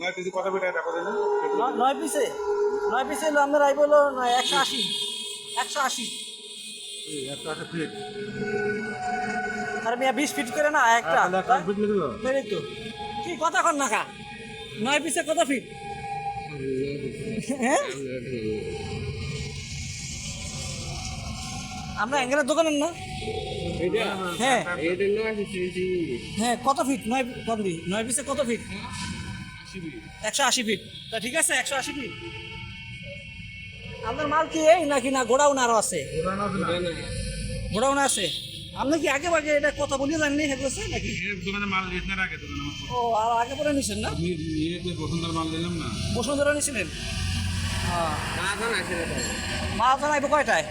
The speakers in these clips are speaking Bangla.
নয় পিসি কত এটা নয় পিসে নয় পিসে হলো আপনার আইব হলো নয় একশো আশি। একশো আশি। একটা একটা ফিট আর মিয়া বিশ ফিট করে না একটা। দাও। তো। কি কথা নাকা নয় পিসে কত ফিট হ্যাঁ? আমরা অ্যাঙ্গেলের দোকানের না? হ্যাঁ। হ্যাঁ কত ফিট নয় কত নয় পিসে কত ফিট একশো আশি ফিট তা ঠিক আছে একশো আশি ফিট আপনার মাল কি এই নাকি না গোডাউন আরও আছে? গোডাউন আছে। আপনি কি আগে আগে এটা কথা বলিয়ে জাননি হেগুলোছে নাকি? দোকানে মাল রাখে দোকানে ও আর আগে পরে নিছেন না? ইয়েতে বসুন্ধরা মাল দিলাম না। বসুন্ধরা নিছিলেন? মা জানাইব কয়টায়?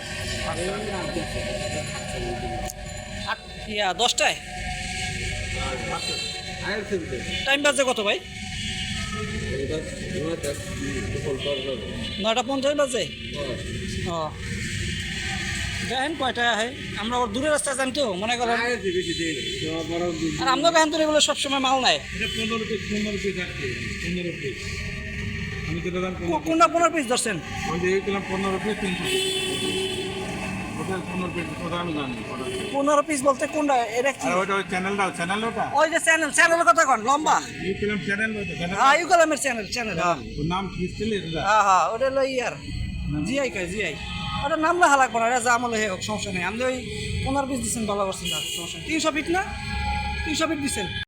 আট ইয়া দশটায়? টাইম বাজে কত ভাই? নয়টা পঞ্চাশ বাজে? ও। দেখেন কয়টায় আহে? আমরা ওর দূরের রাস্তায় জানি তো মনে করেন। আর আমরা বেহান তো এগুলো সবসময় মাল নাই কোনটা পনেরো পিস ধরছেন? পনেরো পিস তিনশো। পনেরো পিস আমি বলতে কোনটা? এটা কি? ওই চ্যানেল যে চ্যানেল চ্যানেলের কথা কন লম্বা? চ্যানেল চ্যানেল হ্যাঁ ইউকালামের চ্যানেল চ্যানেল নাম কি হ্যাঁ হ্যাঁ ওটা হলো ইয়ার। জিআই কয় জিআই। ওটা নাম না হালাক না এটা যা আমলে হোক সমস্যা নেই। আপনি ওই পনেরো পিস দিচ্ছেন ভালো করছেন না সমস্যা তিনশো ফিট না? তিনশো ফিট দিচ্ছেন